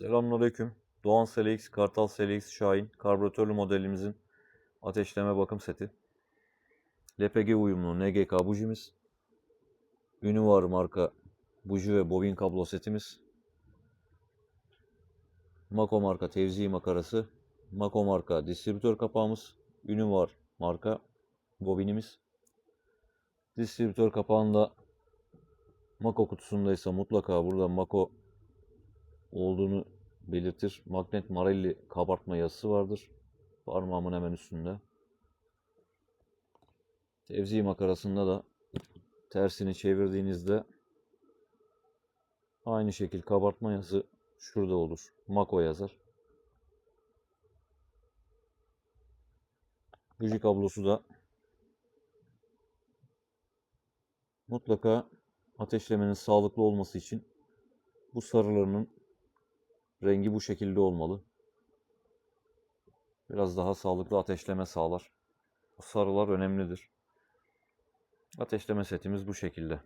Selamünaleyküm. Doğan SLX, Kartal SLX, Şahin karbüratörlü modelimizin ateşleme bakım seti. LPG uyumlu NGK bujimiz. Univar marka buji ve bobin kablo setimiz. Mako marka tevzi makarası. Mako marka distribütör kapağımız. Univar marka bobinimiz. Distribütör kapağında Mako kutusundaysa mutlaka burada Mako olduğunu belirtir. Magnet Marelli kabartma yazısı vardır. Parmağımın hemen üstünde. Tevzi makarasında da tersini çevirdiğinizde aynı şekil kabartma yazı şurada olur. Mako yazar. Buji kablosu da mutlaka ateşlemenin sağlıklı olması için bu sarılarının rengi bu şekilde olmalı. Biraz daha sağlıklı ateşleme sağlar. Sarılar önemlidir. Ateşleme setimiz bu şekilde.